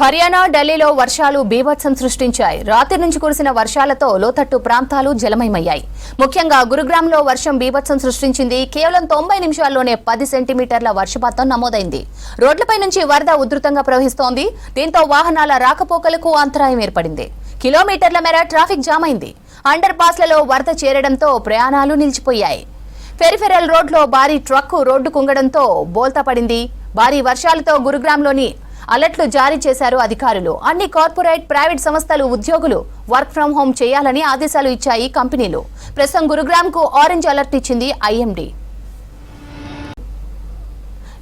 హర్యానా ఢిల్లీలో వర్షాలు బీభత్సం సృష్టించాయి. రాత్రి నుంచి కురిసిన వర్షాలతో లోతట్టు ప్రాంతాలు జలమయమయ్యాయి. ముఖ్యంగా గురుగ్రామ్లో వర్షం బీభత్సం సృష్టించింది. కేవలం తొంభై నిమిషాల్లోనే పది సెంటీమీటర్ల వర్షపాతం నమోదైంది. రోడ్లపై నుంచి వరద ఉధృతంగా ప్రవహిస్తోంది. దీంతో వాహనాల రాకపోకలకు అంతరాయం ఏర్పడింది. కిలోమీటర్ల మేర ట్రాఫిక్ జామ్ అయింది. అండర్ పాస్లలో వరద చేరడంతో ప్రయాణాలు నిలిచిపోయాయి. పెరిఫెరల్ రోడ్లో భారీ ట్రక్కు రోడ్డు కుంగడంతో బోల్తా పడింది. భారీ వర్షాలతో గురుగ్రామ్లోని అలర్ట్లు జారీ చేశారు అధికారులు. అన్ని కార్పొరేట్ ప్రైవేట్ సంస్థలు ఉద్యోగులు వర్క్ ఫ్రం హోం చేయాలని ఆదేశాలు ఇచ్చాయి కంపెనీలు. ప్రస్తుతం గురుగ్రామ్కు ఆరెంజ్ అలర్ట్ ఇచ్చింది ఐఎండీ.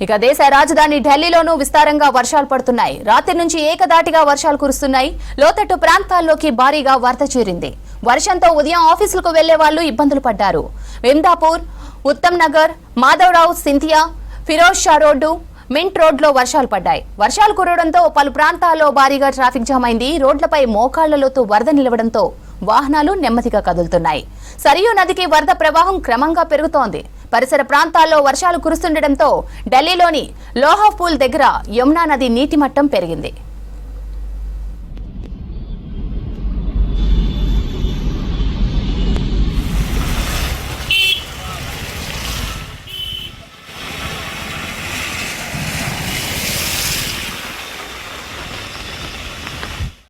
ఇక దేశ రాజధాని ఢిల్లీలోనూ విస్తారంగా వర్షాలు పడుతున్నాయి. రాత్రి నుంచి ఏకదాటిగా వర్షాలు కురుస్తున్నాయి. లోతట్టు ప్రాంతాల్లోకి భారీగా వరద చేరింది. వర్షంతో ఉదయం ఆఫీసులకు వెళ్ళే వాళ్ళు ఇబ్బందులు పడ్డారు. విందాపూర్ ఉత్తమ్ నగర్ మాధవరావు సింథియా ఫిరోజ్ షా రోడ్డు మింట్ రోడ్లో వర్షాలు పడ్డాయి. వర్షాలు కురవడంతో పలు ప్రాంతాల్లో భారీగా ట్రాఫిక్ జామ్ అయింది. రోడ్లపై మోకాళ్ళలోతు వరద నిలవడంతో వాహనాలు నెమ్మదిగా కదులుతున్నాయి. సరియు నదికి వరద ప్రవాహం క్రమంగా పెరుగుతోంది. పరిసర ప్రాంతాల్లో వర్షాలు కురుస్తుండటంతో ఢిల్లీలోని లోహాపూల్ దగ్గర యమునా నది నీటి మట్టం పెరిగింది.